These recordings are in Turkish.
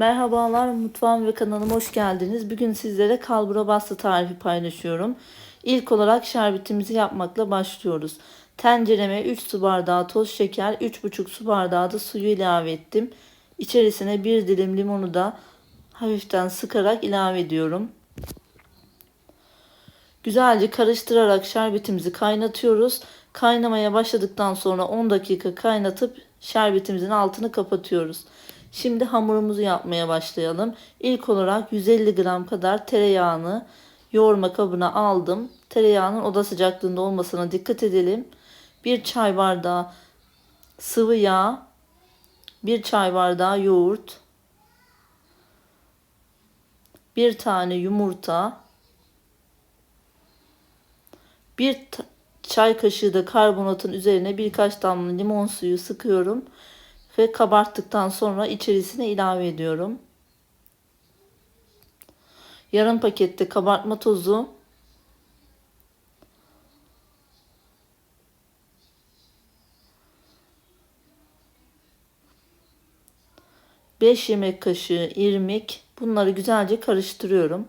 Merhabalar mutfağım ve kanalıma hoş geldiniz. Bugün sizlere kalbura bastı tarifi paylaşıyorum. İlk olarak şerbetimizi yapmakla başlıyoruz. Tencereme 3 su bardağı toz şeker, 3,5 su bardağı da suyu ilave ettim. İçerisine bir dilim limonu da hafiften sıkarak ilave ediyorum. Güzelce karıştırarak şerbetimizi kaynatıyoruz. Kaynamaya başladıktan sonra 10 dakika kaynatıp şerbetimizin altını kapatıyoruz. Şimdi hamurumuzu yapmaya başlayalım. İlk olarak 150 gram kadar tereyağını yoğurma kabına aldım. Tereyağının oda sıcaklığında olmasına dikkat edelim. 1 çay bardağı sıvı yağ, 1 çay bardağı yoğurt, 1 tane yumurta, 1 çay kaşığı da karbonatın üzerine birkaç damla limon suyu sıkıyorum ve kabarttıktan sonra içerisine ilave ediyorum. Yarım pakette kabartma tozu, beş yemek kaşığı irmik bunları güzelce karıştırıyorum.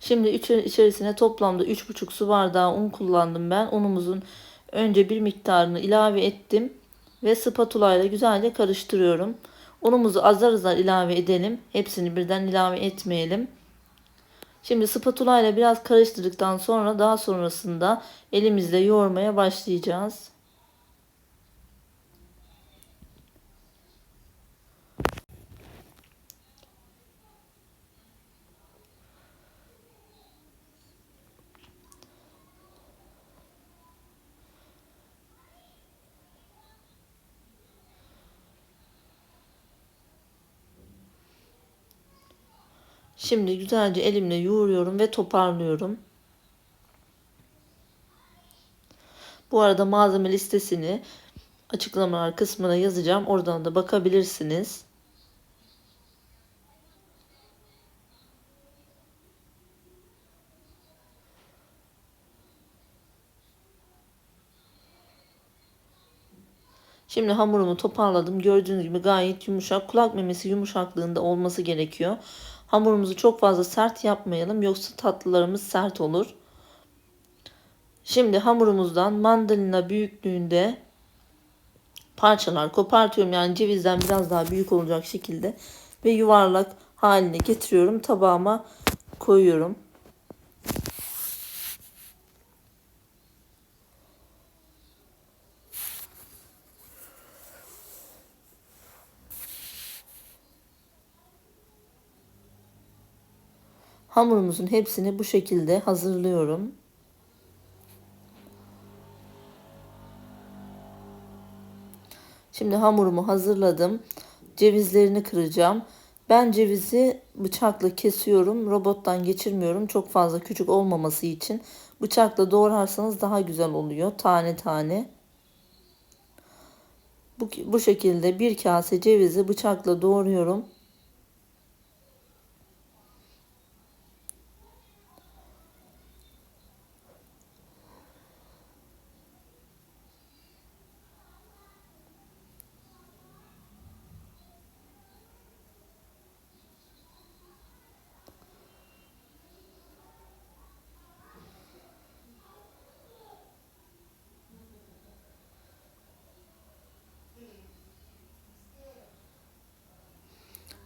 Şimdi içerisine toplamda 3,5 su bardağı un kullandım ben. Unumuzun önce bir miktarını ilave ettim ve spatula ile güzelce karıştırıyorum. Unumuzu azar azar ilave edelim. Hepsini birden ilave etmeyelim. Şimdi spatula ile biraz karıştırdıktan sonra daha sonrasında elimizle yoğurmaya başlayacağız. Şimdi güzelce elimle yoğuruyorum ve toparlıyorum. Bu arada malzeme listesini açıklamalar kısmına yazacağım. Oradan da bakabilirsiniz. Şimdi hamurumu toparladım. Gördüğünüz gibi gayet yumuşak. Kulak memesi yumuşaklığında olması gerekiyor. Hamurumuzu çok fazla sert yapmayalım. Yoksa tatlılarımız sert olur. Şimdi hamurumuzdan mandalina büyüklüğünde parçalar kopartıyorum. Yani cevizden biraz daha büyük olacak şekilde. Ve yuvarlak haline getiriyorum. Tabağıma koyuyorum. Hamurumuzun hepsini bu şekilde hazırlıyorum. Şimdi hamurumu hazırladım. Cevizlerini kıracağım. Ben cevizi bıçakla kesiyorum. Robottan geçirmiyorum. Çok fazla küçük olmaması için. Bıçakla doğrarsanız daha güzel oluyor. Tane tane. Bu, bu şekilde bir kase cevizi bıçakla doğruyorum.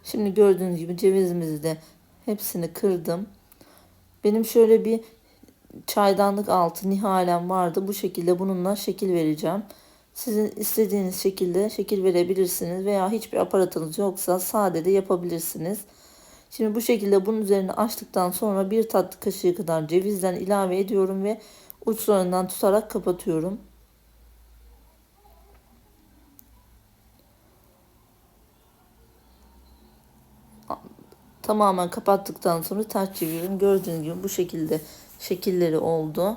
Şimdi gördüğünüz gibi cevizimizi de hepsini kırdım. Benim şöyle bir çaydanlık altı nihalem vardı. Bu şekilde bununla şekil vereceğim. Sizin istediğiniz şekilde şekil verebilirsiniz veya hiçbir aparatınız yoksa sade de yapabilirsiniz. Şimdi bu şekilde bunun üzerine açtıktan sonra bir tatlı kaşığı kadar cevizden ilave ediyorum ve uçlarından tutarak kapatıyorum. Tamamen kapattıktan sonra ters çeviriyorum. Gördüğünüz gibi bu şekilde şekilleri oldu.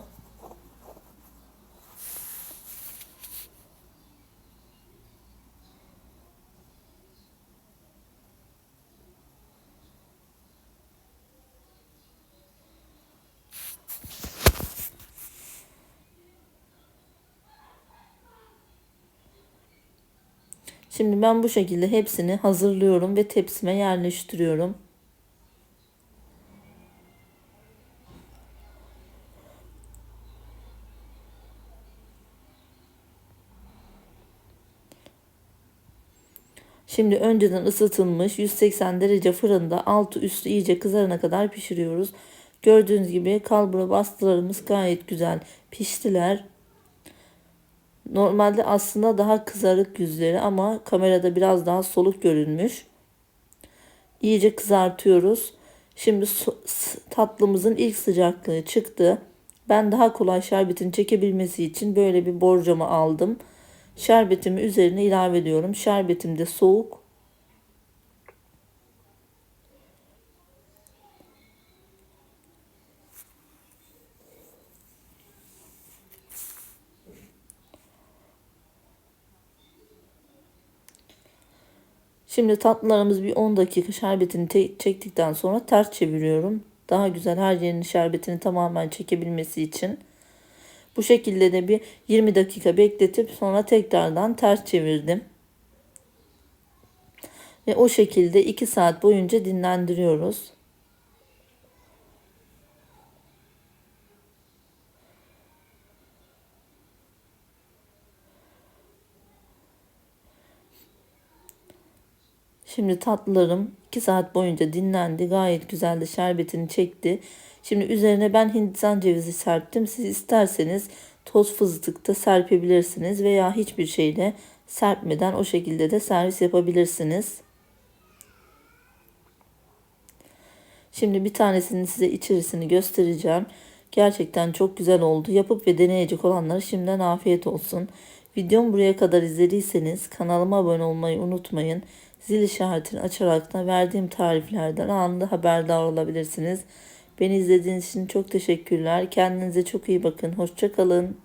Şimdi ben bu şekilde hepsini hazırlıyorum ve tepsime yerleştiriyorum. Şimdi önceden ısıtılmış 180 derece fırında altı üstü iyice kızarana kadar pişiriyoruz. Gördüğünüz gibi kalbura bastılarımız gayet güzel piştiler. Normalde aslında daha kızarık yüzleri ama kamerada biraz daha soluk görünmüş. İyice kızartıyoruz. Şimdi tatlımızın ilk sıcaklığı çıktı. Ben daha kolay şerbetin çekebilmesi için böyle bir borcama aldım. Şerbetimi üzerine ilave ediyorum. Şerbetim de soğuk. Şimdi tatlılarımız bir 10 dakika şerbetini çektikten sonra ters çeviriyorum. Daha güzel her yerinin şerbetini tamamen çekebilmesi için. Bu şekilde de bir 20 dakika bekletip sonra tekrardan ters çevirdim. Ve o şekilde 2 saat boyunca dinlendiriyoruz. Şimdi tatlılarım 2 saat boyunca dinlendi. Gayet güzel de şerbetini çekti. Şimdi üzerine ben hindistan cevizi serptim. Siz isterseniz toz fıstık da serpebilirsiniz veya hiçbir şeyle serpmeden o şekilde de servis yapabilirsiniz. Şimdi bir tanesini size içerisini göstereceğim. Gerçekten çok güzel oldu. Yapıp ve deneyecek olanlara şimdiden afiyet olsun. Videomu buraya kadar izlediyseniz kanalıma abone olmayı unutmayın. Zil işaretini açarak da verdiğim tariflerden anında haberdar olabilirsiniz. Beni izlediğiniz için çok teşekkürler. Kendinize çok iyi bakın. Hoşçakalın.